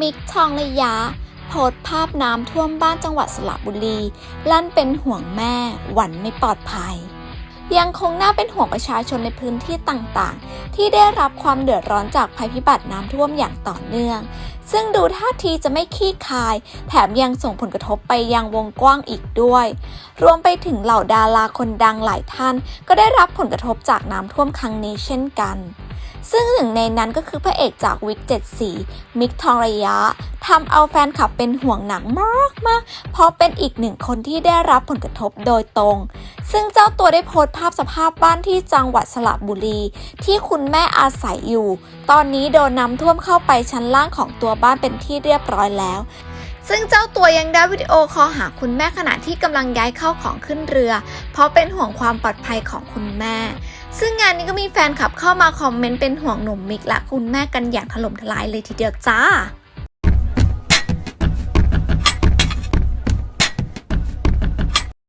มิกทองระยะ โพสภาพน้ำท่วมบ้านจังหวัดสระบุรี ลั่นเป็นห่วงแม่ หวันไม่ปลอดภัย ยังคงน่าเป็นห่วงประชาชนในพื้นที่ต่างๆ ที่ได้รับความเดือดร้อนจากภัยพิบัติน้ำท่วมอย่างต่อเนื่อง ซึ่งดูท่าทีจะไม่ขี้คาย แถมยังส่งผลกระทบไปยังวงกว้างอีกด้วย รวมไปถึงเหล่าดาราคนดังหลายท่าน ก็ได้รับผลกระทบจากน้ำท่วมครั้งนี้เช่นกัน ซึ่งหนึ่งในนั้นก็คือพระเอกจากวิกเจ็ดสีมิกทองระยะทำเอาแฟนคลับเป็นห่วงหนักมากมากเพราะเป็นอีกหนึ่งคนที่ได้รับผลกระทบโดยตรง ซึ่งเจ้าตัวได้โพสต์ภาพสภาพบ้านที่จังหวัดสระบุรี ที่คุณแม่อาศัยอยู่ ตอนนี้โดนน้ำท่วมเข้าไปชั้นล่างของตัวบ้านเป็นที่เรียบร้อยแล้วซึ่งเจ้าตัวยังได้วิดีโอคอลหาคุณแม่ขณะที่กำลังย้ายเข้าของขึ้นเรือ เพราะเป็นห่วงความปลอดภัยของคุณแม่ ซึ่งงานนี้ก็มีแฟนคลับเข้ามาคอมเมนต์เป็นห่วงหนุ่มมิกและคุณแม่กันอย่างถล่มทลายเลยทีเดียวจ้า